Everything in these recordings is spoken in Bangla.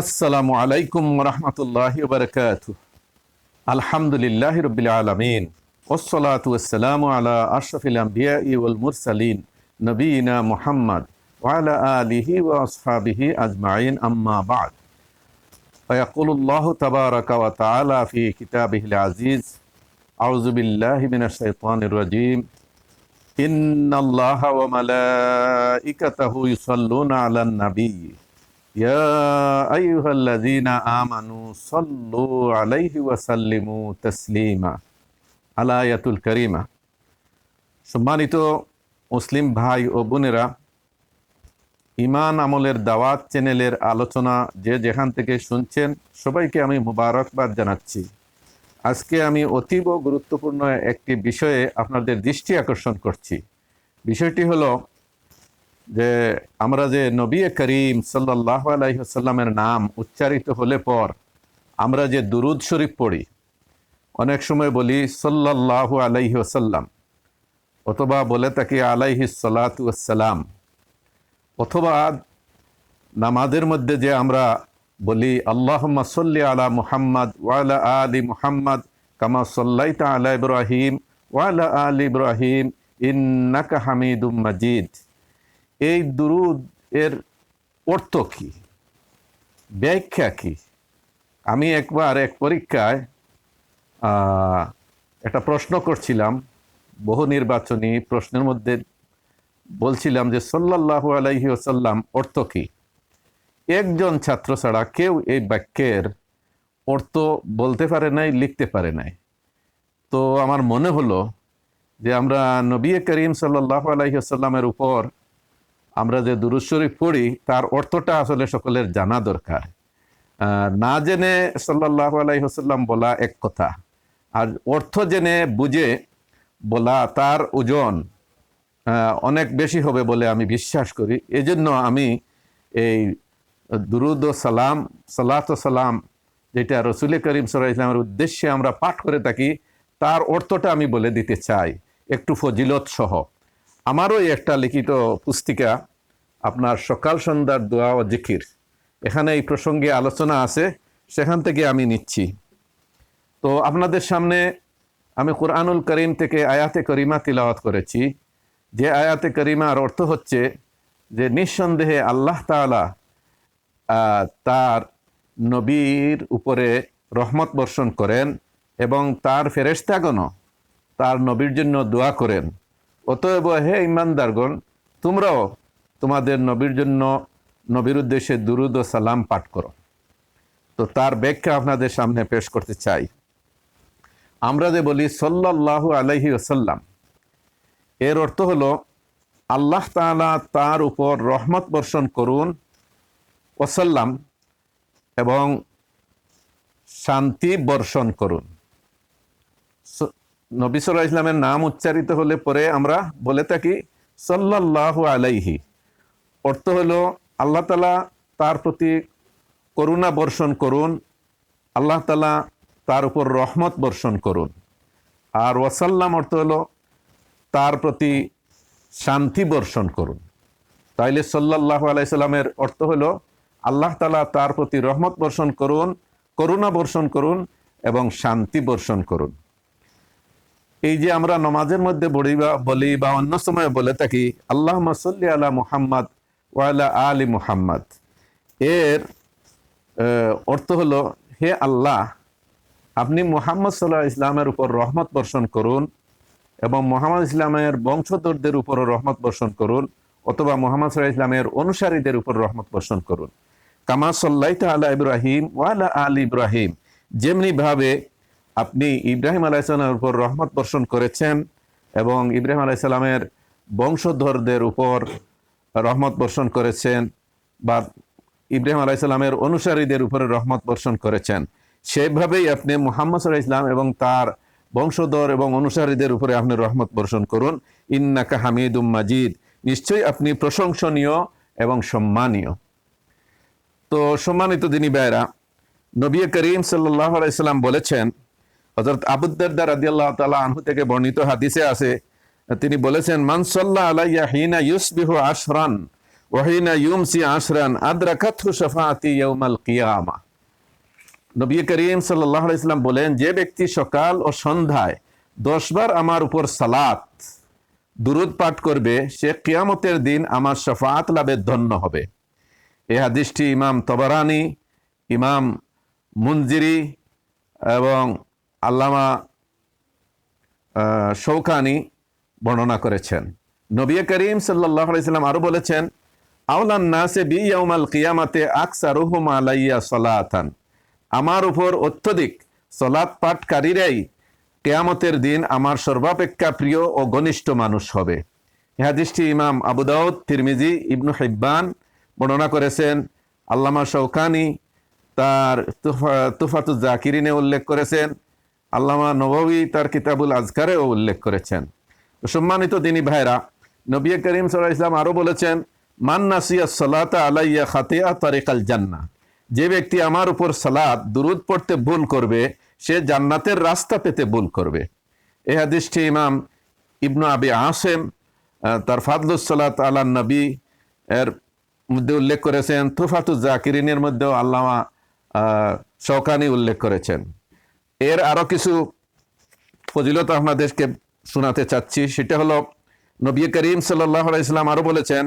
আসসালামু আলাইকুম রহমতুল্লাহ বরকাত আলহামদুলিল্লাহ রবিল আলমিন ওসলাত ওসালাম আলা আশরফিল আম্বিয়া ওয়াল মুরসালিন নবীনা মুহাম্মদ ওয়ালা আলিহি ওয়া আসহাবিহি আজমাইন আম্মা বাদ فيقول الله تبارك وتعالى في كتابه العزيز أعوذ بالله من الشيطان الرجيم إن الله وملائكته يصلون على النبي يا أيها الذين آمنوا صلوا عليه وسلموا تسليما আলায়াতুল করিমা সম্মানিত মুসলিম ভাই ও বোনেরা ইমান আমলের দাওয়াত চ্যানেলের আলোচনা যে যেখান থেকে শুনছেন সবাইকে আমি মুবারকবাদ জানাচ্ছি আজকে আমি অতীব গুরুত্বপূর্ণ একটি বিষয়ে আপনাদের দৃষ্টি আকর্ষণ করছি বিষয়টি হলো যে আমরা যে নবী করিম সাল্লাহ আলাইসাল্লামের নাম উচ্চারিত হলে পর আমরা যে দুরুদ শরীফ পড়ি, অনেক সময় বলি সাল্লাহ আলাইহি আসাল্লাম অথবা বলে থাকি আলাইহি সালাতাম অথবা নামাজের মধ্যে যে আমরা বলি আল্লাহ সল্লি আলা মুহাম্মদ ওয়ালা আলী মুহাম্মদ কামা সাল্লাইতা আলা ইব্রাহিম ওয়ালা আলী ইব্রাহিম ইন্নাকা হামিদুম মাজিদ। এই দুরুদ এর অর্থ কি? ব্যাখ্যা কি? আমি একবার এক পরীক্ষায় একটা প্রশ্ন করছিলাম, বহু নির্বাচনী প্রশ্নের মধ্যে বলছিলাম যে সাল্লাহ আলাইহি ওসাল্লাম অর্থ কি? একজন ছাত্র ছাড়া কেউ এই বাক্যের অর্থ বলতে পারে নাই, লিখতে পারে নাই। তো আমার মনে হলো যে আমরা নবী করিম সাল্লাহ আলাইসাল্লামের উপর আমরা যে দুরুদ শরীফ পড়ি, তার অর্থটা আসলে সকলের জানা দরকার। না জেনে সাল্লাহ আলাইসাল্লাম বলা এক কথা, আর অর্থ জেনে বুঝে বলা তার ওজন অনেক বেশি হবে বলে আমি বিশ্বাস করি। এজন্য আমি এই দুরুদ ও সালাম, সালাত সালাম যেটা রসুল করিম সাল্লাহ ইসলামের উদ্দেশ্যে আমরা পাঠ করে থাকি, তার অর্থটা আমি বলে দিতে চাই। একটু ফজিলত সহ। আমারও একটা লিখিত পুস্তিকা আপনার সকাল সন্ধ্যার দোয়া ও জিকির। এখানে এই প্রসঙ্গে আলোচনা আছে সেখান থেকে আমি নিচ্ছি। তো আপনাদের সামনে আমি কোরআনুল করিম থেকে আয়াতে করিমা তিলাওয়াত করেছি। যে আয়াতে করিমার অর্থ হচ্ছে যে নিঃসন্দেহে আল্লাহ আহ, তার নবীর উপরে রহমত বর্ষণ করেন এবং তার ফেরেশতাগণও তার নবীর জন্য দোয়া করেন। অতএব হে ইমানদারগণ, তোমরাও তোমাদের নবীর জন্য নবীর উদ্দেশ্যে দুরুদ ও সালাম পাঠ করো। তো তার ব্যাখ্যা আপনাদের সামনে পেশ করতে চাই। আমরা যে বলি সল্লাল্লাহু আলাইহি ওসাল্লাম এর অর্থ হলো আল্লাহ তাআলা তার উপর রহমত বর্ষণ করুন, ওসাল্লাম এবং শান্তি বর্ষণ করুন। নবী সাল্লাহ ইসলামের নাম উচ্চারিত হলে পরে আমরা বলে থাকি, সাল্লাল্লাহু আলাইহি। অর্থ হলো, আল্লাহ তালা তার প্রতি করুণা বর্ষণ করুন, আল্লাহ তালা তার উপর রহমত বর্ষণ করুন। আর ওয়াসাল্লাম অর্থ হলো, তার প্রতি শান্তি বর্ষণ করুন। তাইলে সাল্লাহ আলাইসাল্লামের অর্থ হলো, আল্লাহ তালা তার প্রতি রহমত বর্ষণ করুন, করুণা বর্ষণ করুন এবং শান্তি বর্ষণ করুন। এই যে আমরা নমাজের মধ্যে বলি বা বলি বা অন্য সময় বলে থাকি আল্লাহ সাল্লি আলা মুহাম্মদ ওয়ালা আলী মুহাম্মদ। এর অর্থ হলো, হে আল্লাহ, আপনি মোহাম্মদ সাল্লাহ ইসলামের উপর রহমত বর্ষণ করুন এবং মোহাম্মদ ইসলামের বংশধরদের উপরও রহমত বর্ষণ করুন অথবা মোহাম্মদ সাল্লাহ ইসলামের অনুসারীদের উপর রহমত বর্ষণ করুন। কামা সাল্লাইতা আলা ইব্রাহিম ওয়ালা আল ইব্রাহিম। যেমনি ভাবে আপনি ইব্রাহিম আলাইসালামের উপর রহমত বর্ষণ করেছেন এবং ইব্রাহিম আলাইসালামের বংশধরদের উপর রহমত বর্ষণ করেছেন বা ইব্রাহিম আলাইসালামের অনুসারীদের উপরে রহমত বর্ষণ করেছেন। সেইভাবেই আপনি মোহাম্মদ সাল্লাহ ইসলাম এবং তার বংশধর এবং অনুসারীদের উপরে আপনি রহমত বর্ষণ করুন। ইন্নাকা হামিদুম মাজিদ। নিশ্চয়ই আপনি প্রশংসনীয় এবং সম্মানীয়। তো সম্মানিত দিনী ভাইরা নবী করিম সাল্লাহ আলাইসাল্লাম বলেছেন হজরত আবুদ্দার রাদি আল্লাহ তালা আনহু থেকে বর্ণিত হাদিসে আছে, তিনি বলেছেন মানসল্লাহ আলাইয়া হিনা ইউসবিহু আশরান ওহিনা ইউমসি আশরান আদ্রাকাতহু শাফাআতি ইয়াউমাল কিয়ামা। নবী করিম সাল্লাল্লাহু আলাইহি সাল্লাম বলেন, যে ব্যক্তি সকাল ও সন্ধ্যায় দশবার আমার উপর সালাত, দুরুদ পাঠ করবে, সে কিয়ামতের দিন আমার শফাআত লাভে ধন্য হবে। এই হাদিসটি ইমাম তবরানি, ইমাম মুনজিরি এবং আল্লামা শৌকানি বর্ণনা করেছেন। নবী করিম সাল্লাম আরও বলেছেন আউলান নাসে বি ইয়াউমাল কিয়ামাতে আকসারুহুম আলাইয়া সলাতান। আমার উপর অত্যধিক সলাৎ পাঠকারীরাই কেয়ামতের দিন আমার সর্বাপেক্ষা প্রিয় ও ঘনিষ্ঠ মানুষ হবে। হাদিসটি ইমাম আবু দাউদ, তিরমিজি, ইবনু হিব্বান বর্ণনা করেছেন। আল্লামা শৌকানি তার তুফা- তুফাতু জাকিরিনে উল্লেখ করেছেন। আল্লামা নববী তার কিতাবুল আজকারেও উল্লেখ করেছেন। সম্মানিত দিনী ভাইরা নবী করিম সাল্লাহ ইসলাম আরও বলেছেন মান নাসিয়া সলাতা আলাইয়া খাতিয়া তারিকাল জান্না যে ব্যক্তি আমার উপর সালাত দুরুদ পড়তে ভুল করবে সে জান্নাতের রাস্তা পেতে ভুল করবে। এই হাদিসটি ইমাম ইবনু আবি আসেম তার ফাদলুস সালাত আলা নবী এর মধ্যে উল্লেখ করেছেন। তুফাতু জাকিরিনের মধ্যেও আল্লামা আহ, শওকানি উল্লেখ করেছেন। এর আরও কিছু ফজিলত আপনাদেরকে শোনাতে চাচ্ছি। সেটা হলো নবী করিম সাল্লাহ ইসলাম আরও বলেছেন,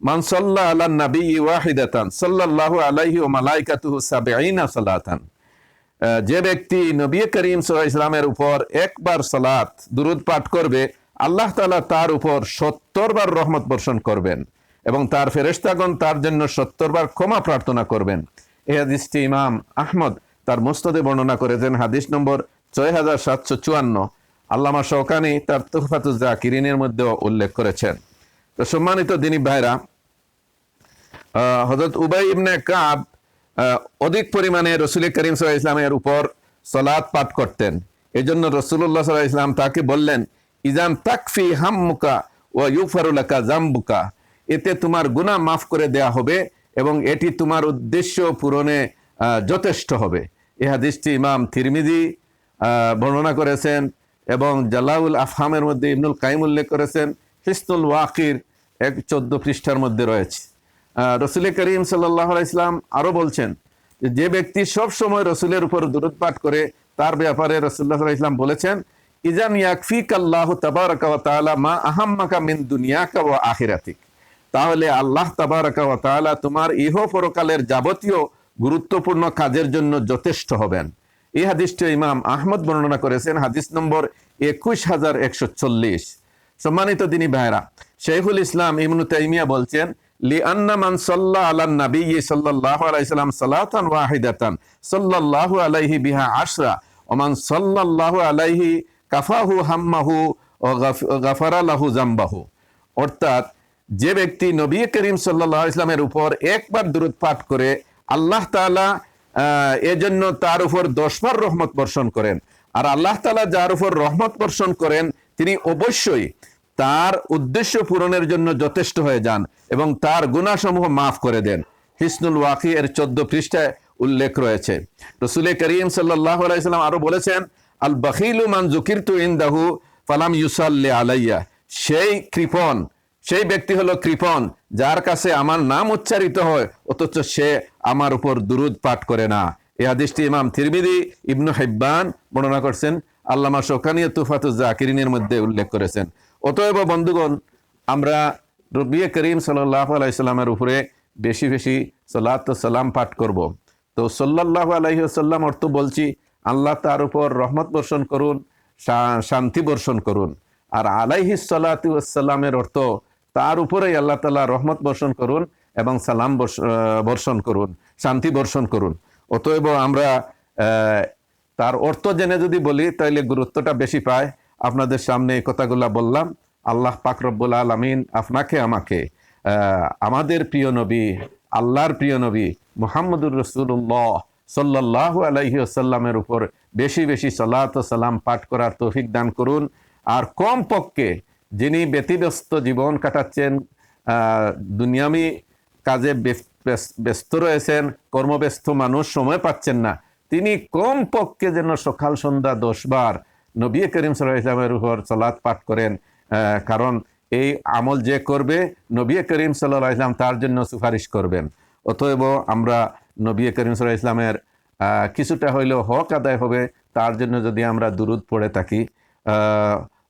মান সাল্লাহ আলা নবী ওয়াহিদাতান, সাল্লাল্লাহু আলাইহি ও মালাইকাতুহু সাবঈনা সালাতান। যে ব্যক্তি নবী করিম সাল্লাল্লাহু ইসলামের উপর একবার সালাত, দুরুদ পাঠ করবে, আল্লাহ তাআলা তার উপর সত্তর বার রহমত বর্ষণ করবেন এবং তার ফেরেশতাগণ তার জন্য সত্তর বার ক্ষমা প্রার্থনা করবেন। এই হাদিসটি ইমাম আহমদ তার মুস্তদে বর্ণনা করেছেন হাদিস নম্বর ছয় হাজার সাতশো চুয়ান্ন। আল্লামা শৌকানি তার তুফাতুজ জাকিরিনের মধ্যেও উল্লেখ করেছেন। তো সম্মানিত দিনী ভাইরা হজরত উবাই ইবনে কাব অধিক পরিমাণে রসুল করিম সাল্লাহ ইসলামের উপর সলাৎ পাঠ করতেন। এই জন্য রসুল্লাহ সাল্লাহ ইসলাম তাকে বললেন, ইজাম তাকফি হাম্মুকা ও ইউফারুলাকা জাম্বুকা। এতে তোমার গুনাহ মাফ করে দেয়া হবে এবং এটি তোমার উদ্দেশ্য পূরণে যথেষ্ট হবে। এ হাদিসটি ইমাম থিরমিদি বর্ণনা করেছেন এবং জালাউল আফহামের মধ্যে ইবনুল কাইম উল্লেখ করেছেন হিসনুল ওয়াকির এক চোদ্দ পৃষ্ঠার মধ্যে রয়েছে। রসুল করিম সাল্লাহ ইসলাম আরও বলছেন, যে ব্যক্তি সব সময় রসুলের উপর দূরত করে, তার ব্যাপারে রসুল্লাহ ইসলাম বলেছেন, ইজান ইয়াকফিক আল্লাহ তাবারাকা মা আহাম্মাকা মিন দুনিয়াকা ওয়া আখিরাতিক। তাহলে আল্লাহ তাবারাকা তোমার ইহ পরকালের যাবতীয় গুরুত্বপূর্ণ কাজের জন্য যথেষ্ট হবেন। এই হাদিসটি ইমাম আহমদ বর্ণনা করেছেন, হাদিস নম্বর একুশ হাজার একশো চল্লিশ। সম্মানিত দিনী ভাইরা শেখুল ইসলাম ইমনু তাইমিয়া বলছেন সাল্লা আলাইহি বিহা আশরা আলাইহি কাফাহু ও জাম্বাহু। অর্থাৎ, যে ব্যক্তি নবী করিম আলাইহি ইসলামের উপর একবার দূরত পাঠ করে আল্লাহ আহ, এজন্য তার উপর দশবার রহমত বর্ষণ করেন। আর আল্লাহ তালা যার উপর রহমত বর্ষণ করেন তিনি অবশ্যই তার উদ্দেশ্য পূরণের জন্য যথেষ্ট হয়ে যান এবং তার গুণাসমূহ মাফ করে দেন। হিসনুল ওয়াকি এর চোদ্দ পৃষ্ঠায় উল্লেখ রয়েছে। রসুল করিম সাল্লাহ আরও বলেছেন আল বখিলু মান জুকিরতু ইনদাহু ফালাম ইউসাল্লি আলাইয়া। সেই কৃপন সেই ব্যক্তি হলো কৃপন, যার কাছে আমার নাম উচ্চারিত হয়, অথচ সে আমার উপর দুরুদ পাঠ করে না। এই হাদিসটি ইমাম থিরমিদি ইবনু হেব্বান বর্ণনা করছেন, আল্লামা শোকানিয়া তুফাতুজ জাকিরিনের মধ্যে উল্লেখ করেছেন। অতএব বন্ধুগণ, আমরা রবি করিম সাল্লাহ আলাইসাল্লামের উপরে বেশি বেশি সালাত সালাম পাঠ করব। তো সাল্লাহ আলাইসাল্লাম অর্থ বলছি, আল্লাহ তার উপর রহমত বর্ষণ করুন শান্তি বর্ষণ করুন। আর আলাইহি সাল্লামের অর্থ তার উপরেই আল্লাহ তালা রহমত বর্ষণ করুন এবং সালাম বর্ষ- বর্ষণ করুন, শান্তি বর্ষণ করুন। অতএব আমরা তার অর্থ জেনে যদি বলি তাহলে গুরুত্বটা বেশি পায়। আপনাদের সামনে এই কথাগুলা বললাম। আল্লাহ পাক রব্বুল আলমিন আপনাকে, আমাকে আমাদের প্রিয় নবী, আল্লাহর প্রিয় নবী মুহাম্মদুর রসুল্লাহ সাল্লাহ আলাইহি আসাল্লামের উপর বেশি বেশি সালাত ও সালাম পাঠ করার তৌফিক দান করুন। আর কম পক্ষে যিনি ব্যতিব্যস্ত জীবন কাটাচ্ছেন দুনিয়ামি কাজে ব্যস্ত রয়েছেন, কর্মব্যস্ত মানুষ সময় পাচ্ছেন না। তিনি কম পক্ষে যেন সকাল সন্ধ্যা দশবার নবী করিম সাল ইসলামের উপর চলাত পাঠ করেন কারণ এই আমল যে করবে, নবী করিম সাল্লাহ ইসলাম তার জন্য সুপারিশ করবেন। অতএব আমরা নবী করিম সাল্লাহ ইসলামের কিছুটা হইলেও হক আদায় হবে, তার জন্য যদি আমরা দূরত পড়ে থাকি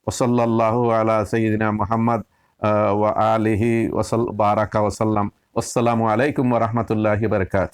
ওসল্লাহ আলা সঈদিনা মোহাম্মদ আলিহি ওসল বারাকা ওসাল্লাম আসসালামু আলাইকুম রহমতুল্লাহ বরকাত